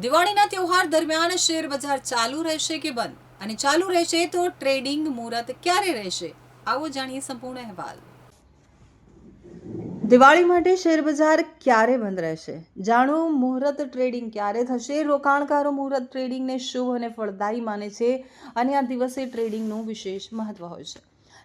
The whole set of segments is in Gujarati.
દિવાળીના તહેવાર દરમિયાન શેર બજાર ચાલુ રહેશે કે બંધ? અને ચાલુ રહેશે તો ટ્રેડિંગ મુહૂર્ત ક્યારે રહેશે? આવો જાણીએ સંપૂર્ણ અહેવાલ. દિવાળી માટે શેર બજાર ક્યારે બંધ રહેશે? જાણો, મુહૂર્ત ટ્રેડિંગ ક્યારે થશે? રોકાણકારો મુહૂર્ત ટ્રેડિંગને શુભ અને ફળદાયી માને છે અને આ દિવસે ટ્રેડિંગનું વિશેષ મહત્વ હોય છે.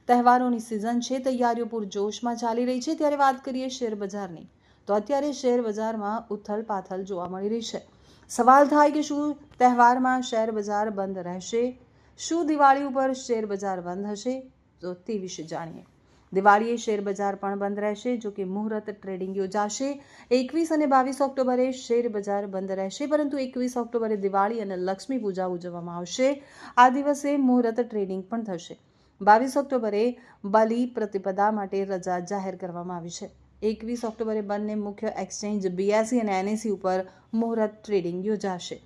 તહેવારોની સિઝન છે, તૈયારીઓ પૂરજોશમાં ચાલી રહી છે. ત્યારે વાત કરીએ શેર બજારની. તો અત્યારે શેર બજારમાં ઉથલ પાથલ જોવા મળી રહી છે. સવાલ થાય કે શું તહેવારમાં શેર બજાર બંધ રહેશે? શું દિવાળી ઉપર શેર બજાર બંધ હશે? તો તે વિશે જાણીએ. દિવાળીએ શેર બજાર પણ બંધ રહેશે, જો કે મુહૂર્ત ટ્રેડિંગ યોજાશે. એકવીસ અને બાવીસ ઓક્ટોબરે શેર બજાર બંધ રહેશે, પરંતુ એકવીસ ઓક્ટોબરે દિવાળી અને લક્ષ્મી પૂજા ઉજવવામાં આવશે. આ દિવસે મુહૂર્ત ટ્રેડિંગ પણ થશે. બાવીસ ઓક્ટોબરે બલી પ્રતિપદા માટે રજા જાહેર કરવામાં આવી છે. એકવીસ ઓક્ટોબરે બંને મુખ્ય એક્સચેન્જ બીએસસી અને એનએસસી ઉપર મુહૂર્ત ટ્રેડિંગ યોજાશે.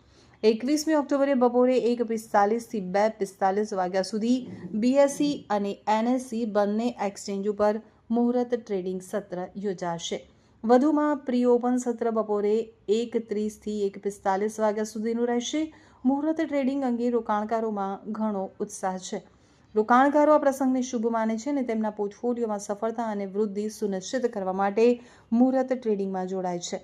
એકવીસમી ઓક્ટોબરે બપોરે એક પિસ્તાલીસથી બે પિસ્તાલીસ વાગ્યા સુધી બીએસસી અને એનએસસી બંને એક્સચેન્જ ઉપર મુહૂર્ત ટ્રેડિંગ સત્ર યોજાશે. વધુમાં પ્રી ઓપન સત્ર બપોરે એક ત્રીસથી એક પિસ્તાલીસ વાગ્યા સુધીનું રહેશે. મુહૂર્ત ટ્રેડિંગ અંગે રોકાણકારોમાં ઘણો ઉત્સાહ છે. રોકાણકારો આ પ્રસંગને શુભ માને છે અને તેમના પોર્ટફોલિયોમાં સફળતા અને વૃદ્ધિ સુનિશ્ચિત કરવા માટે મુહૂર્ત ટ્રેડિંગમાં જોડાય છે.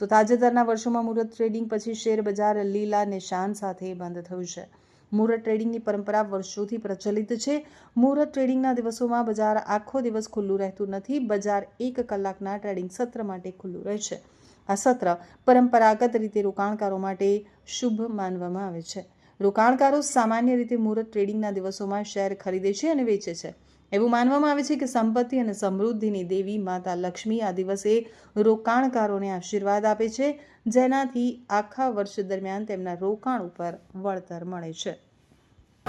તો તાજેતરના વર્ષોમાં મુહૂર્ત ટ્રેડિંગ પછી શેર બજાર લીલા નિશાન સાથે બંધ થયું છે. મુહૂર્ત ટ્રેડિંગની પરંપરા વર્ષોથી પ્રચલિત છે. મુહૂર્ત ટ્રેડિંગના દિવસોમાં બજાર આખો દિવસ ખુલ્લું રહેતું નથી. બજાર એક કલાકના ટ્રેડિંગ સત્ર માટે ખુલ્લું રહે છે. આ સત્ર પરંપરાગત રીતે રોકાણકારો માટે શુભ માનવામાં આવે છે. રોકાણકારો સામાન્ય રીતે મુહૂર્ત ટ્રેડિંગના દિવસોમાં શેર ખરીદે છે અને વેચે છે. એવું માનવામાં આવે છે કે સંપત્તિ અને સમૃદ્ધિની દેવી માતા લક્ષ્મી આ દિવસે રોકાણકારોને આશીર્વાદ આપે છે, જેનાથી આખા વર્ષ દરમિયાન તેમના રોકાણ ઉપર વળતર મળે છે.